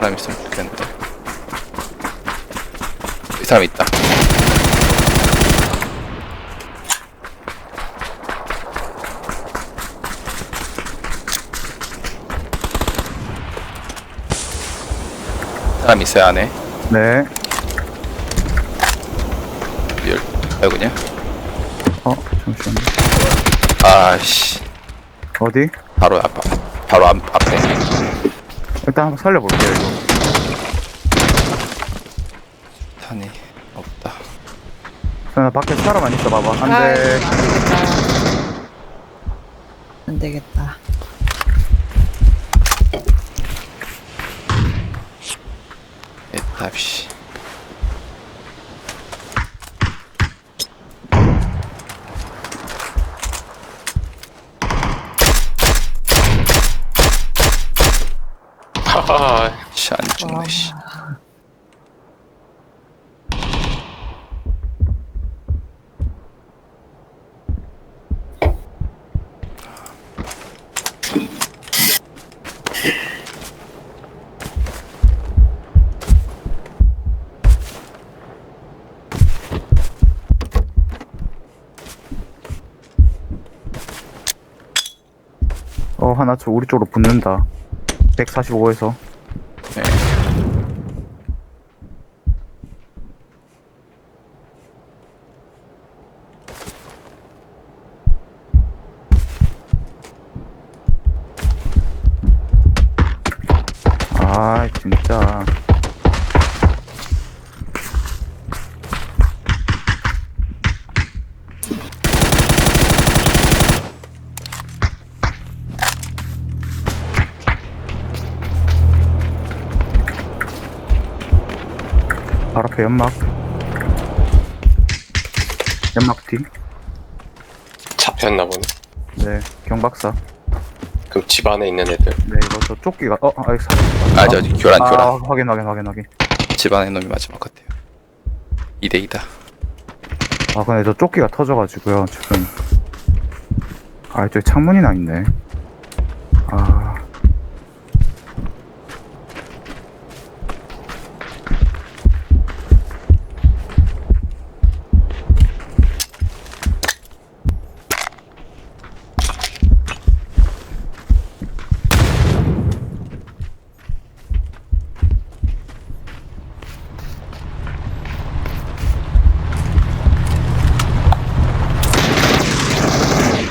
사람 있으면 좋겠는데. 이 사람 있다. 사람 있어요 안에. 네. 열. 아이고 그냥. 어, 잠시만요. 아씨. 어디? 바로 앞 바로 앞, 앞에. 일단 한번 살려볼게요, 이거. 탄이 없다. 나 밖에 사람만 있어 봐봐. 안 아이, 돼. 안 되겠다. 안 되겠다. 에탑시. 하하 씨, 안 죽네, 씨. 어, 하나 저 우리 쪽으로 붙는다. 145에서. 네. 아, 진짜. 바로 앞에 연막. 연막 뒤. 잡혔나 보네 네, 경박사. 그럼 집 안에 있는 애들 네, 이거 저 조끼가, 어, 아, 이거 사. 아, 저 교란, 아, 교란. 확인, 확인, 확인, 확인. 집안에 놈이 마지막 같아요. 2대2다. 아 근데 저 조끼가 터져가지고요 지금 아 저기 창문이나 있네 아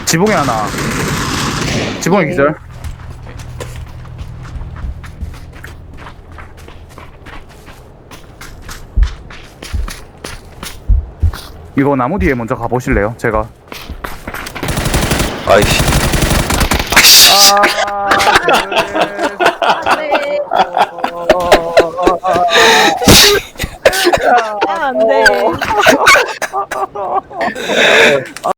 지붕에 하나 지붕에 네. 기절 이거 나무 뒤에 먼저 가보실래요? 제가 아이씨. 안 돼.